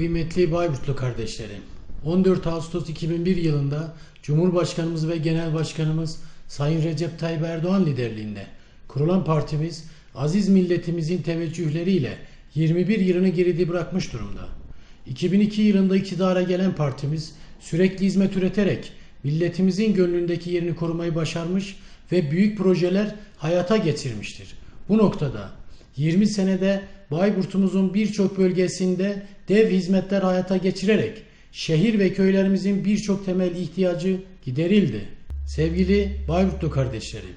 Kıymetli Bayburtlu kardeşlerim, 14 Ağustos 2001 yılında Cumhurbaşkanımız ve Genel Başkanımız Sayın Recep Tayyip Erdoğan liderliğinde kurulan partimiz aziz milletimizin teveccühleriyle 21 yılını geride bırakmış durumda. 2002 yılında iktidara gelen partimiz sürekli hizmet üreterek milletimizin gönlündeki yerini korumayı başarmış ve büyük projeler hayata geçirmiştir. Bu noktada 20 senede Bayburt'umuzun birçok bölgesinde dev hizmetler hayata geçirerek şehir ve köylerimizin birçok temel ihtiyacı giderildi. Sevgili Bayburtlu kardeşlerim,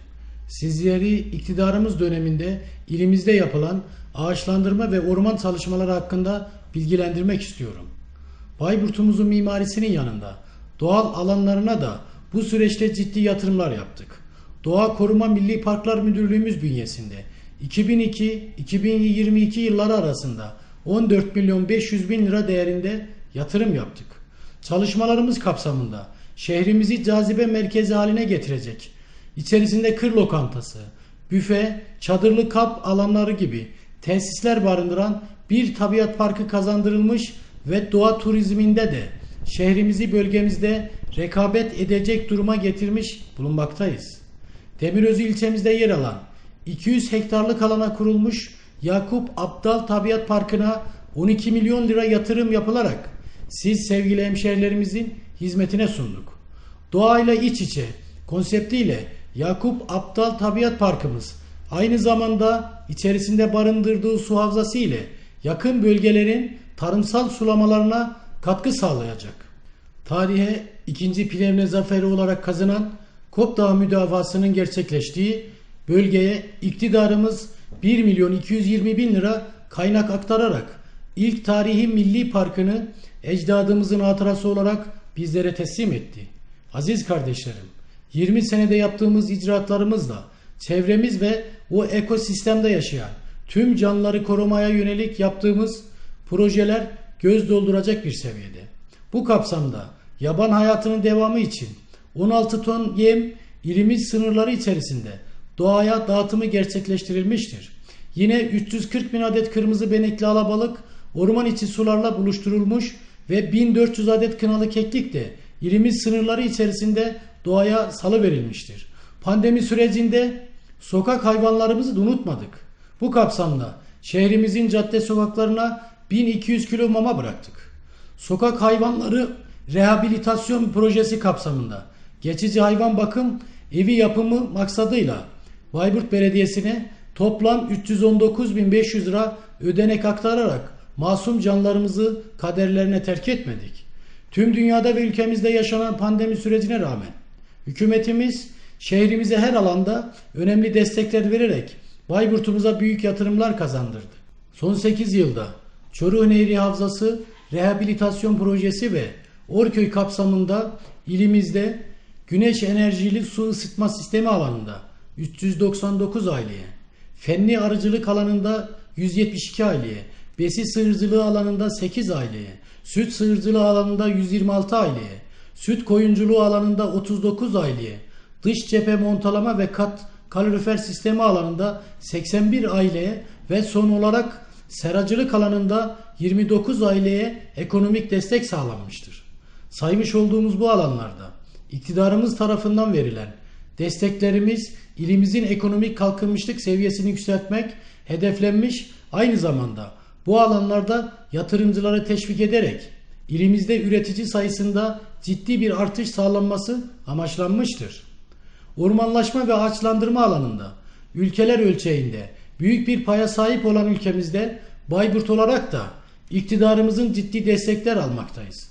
sizleri iktidarımız döneminde ilimizde yapılan ağaçlandırma ve orman çalışmaları hakkında bilgilendirmek istiyorum. Bayburt'umuzun mimarisinin yanında doğal alanlarına da bu süreçte ciddi yatırımlar yaptık. Doğa Koruma Milli Parklar Müdürlüğümüz bünyesinde 2002-2022 yılları arasında 14 milyon 500 bin lira değerinde yatırım yaptık. Çalışmalarımız kapsamında şehrimizi cazibe merkezi haline getirecek, içerisinde kır lokantası, büfe, çadırlı kap alanları gibi tesisler barındıran bir tabiat parkı kazandırılmış ve doğa turizminde de şehrimizi bölgemizde rekabet edecek duruma getirmiş bulunmaktayız. Demirözü ilçemizde yer alan 200 hektarlık alana kurulmuş Yakup Abdal Tabiat Parkı'na 12 milyon lira yatırım yapılarak siz sevgili hemşehrilerimizin hizmetine sunduk. Doğayla iç içe konseptiyle Yakup Abdal Tabiat Parkımız aynı zamanda içerisinde barındırdığı su havzası ile yakın bölgelerin tarımsal sulamalarına katkı sağlayacak. Tarihe ikinci Plevne zaferi olarak kazanan Kop Dağı müdafasının gerçekleştiği bölgeye iktidarımız 1 milyon 220 bin lira kaynak aktararak ilk tarihi milli parkını ecdadımızın hatırası olarak bizlere teslim etti. Aziz kardeşlerim, 20 senede yaptığımız icraatlarımızla çevremiz ve o ekosistemde yaşayan tüm canlıları korumaya yönelik yaptığımız projeler göz dolduracak bir seviyede. Bu kapsamda yaban hayatının devamı için 16 ton yem ilimiz sınırları içerisinde doğaya dağıtımı gerçekleştirilmiştir. Yine 340 bin adet kırmızı benekli alabalık orman içi sularla buluşturulmuş ve 1400 adet kınalı keklik de ilimiz sınırları içerisinde doğaya salı verilmiştir. Pandemi sürecinde sokak hayvanlarımızı da unutmadık. Bu kapsamda şehrimizin cadde sokaklarına 1200 kilo mama bıraktık. Sokak hayvanları rehabilitasyon projesi kapsamında geçici hayvan bakım evi yapımı maksadıyla Bayburt Belediyesi'ne toplam 319.500 lira ödenek aktararak masum canlarımızı kaderlerine terk etmedik. Tüm dünyada ve ülkemizde yaşanan pandemi sürecine rağmen hükümetimiz şehrimize her alanda önemli destekler vererek Bayburt'umuza büyük yatırımlar kazandırdı. Son 8 yılda Çoruh Nehri Havzası Rehabilitasyon Projesi ve Orköy kapsamında ilimizde güneş enerjili su ısıtma sistemi alanında 399 aileye, fenli arıcılık alanında 172 aileye, besi sığırcılığı alanında 8 aileye, süt sığırcılığı alanında 126 aileye, süt koyunculuğu alanında 39 aileye, dış cephe montalama ve kat kalorifer sistemi alanında 81 aileye ve son olarak seracılık alanında 29 aileye ekonomik destek sağlanmıştır. Saymış olduğumuz bu alanlarda iktidarımız tarafından verilen desteklerimiz ilimizin ekonomik kalkınmışlık seviyesini yükseltmek hedeflenmiş aynı zamanda bu alanlarda yatırımcıları teşvik ederek ilimizde üretici sayısında ciddi bir artış sağlanması amaçlanmıştır. Ormanlaşma ve ağaçlandırma alanında ülkeler ölçeğinde büyük bir paya sahip olan ülkemizde Bayburt olarak da iktidarımızın ciddi destekler almaktayız.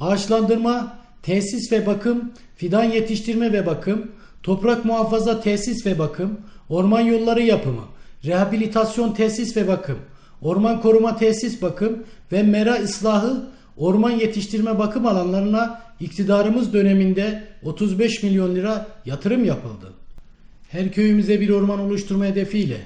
Ağaçlandırma, tesis ve bakım, fidan yetiştirme ve bakım, toprak muhafaza tesis ve bakım, orman yolları yapımı, rehabilitasyon tesis ve bakım, orman koruma tesis bakım ve mera ıslahı orman yetiştirme bakım alanlarına iktidarımız döneminde 35 milyon lira yatırım yapıldı. Her köyümüze bir orman oluşturma hedefiyle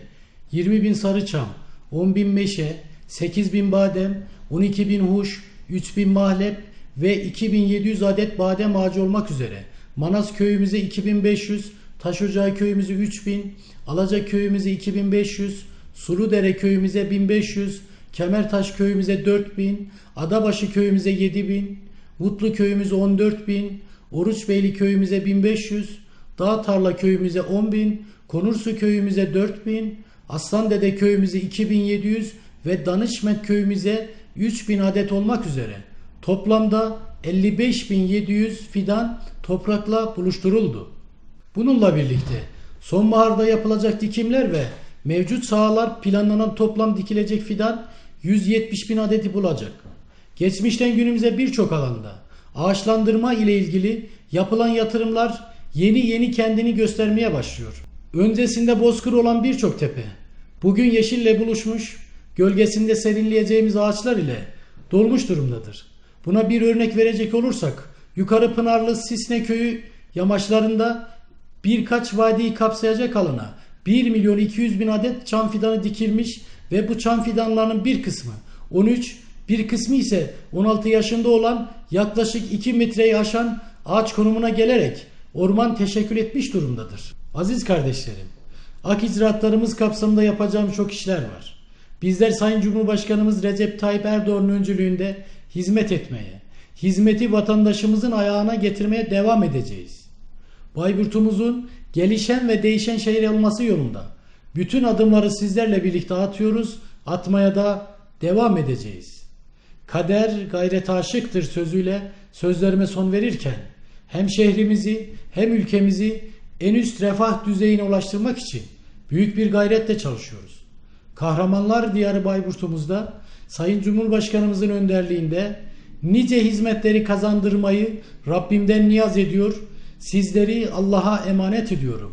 20 bin sarıçam, 10 bin meşe, 8 bin badem, 12 bin huş, 3 bin mahlep ve 2700 adet badem ağacı olmak üzere Manas köyümüze 2500, Taşocağı köyümüze 3000, Alaca köyümüze 2500, Suludere köyümüze 1500, Kemertaş köyümüze 4000, Adabaşı köyümüze 7000, Mutlu köyümüze 14000, Oruçbeyli köyümüze 1500, Dağ Tarla köyümüze 10000, Konursu köyümüze 4000, Aslandede köyümüze 2700 ve Danışmet köyümüze 3000 adet olmak üzere toplamda 55.700 fidan toprakla buluşturuldu. Bununla birlikte sonbaharda yapılacak dikimler ve mevcut sahalar planlanan toplam dikilecek fidan 170 bin adeti bulacak. Geçmişten günümüze birçok alanda ağaçlandırma ile ilgili yapılan yatırımlar yeni yeni kendini göstermeye başlıyor. Öncesinde bozkır olan birçok tepe bugün yeşille buluşmuş, gölgesinde serinleyeceğimiz ağaçlar ile dolmuş durumdadır. Buna bir örnek verecek olursak Yukarı Pınarlı Sisne Köyü yamaçlarında birkaç vadiyi kapsayacak alana 1 milyon 200 bin adet çam fidanı dikilmiş ve bu çam fidanlarının bir kısmı 13, bir kısmı ise 16 yaşında olan yaklaşık 2 metreyi aşan ağaç konumuna gelerek orman teşekkül etmiş durumdadır. Aziz kardeşlerim, ak icraatlarımız kapsamında yapacağım çok işler var. Bizler Sayın Cumhurbaşkanımız Recep Tayyip Erdoğan'ın öncülüğünde hizmet etmeye, hizmeti vatandaşımızın ayağına getirmeye devam edeceğiz. Bayburt'umuzun gelişen ve değişen şehir olması yolunda bütün adımları sizlerle birlikte atıyoruz, atmaya da devam edeceğiz. Kader gayret aşıktır sözüyle sözlerime son verirken hem şehrimizi hem ülkemizi en üst refah düzeyine ulaştırmak için büyük bir gayretle çalışıyoruz. Kahramanlar Diyarı Bayburt'umuzda Sayın Cumhurbaşkanımızın önderliğinde nice hizmetleri kazandırmayı Rabbimden niyaz ediyor. Sizleri Allah'a emanet ediyorum.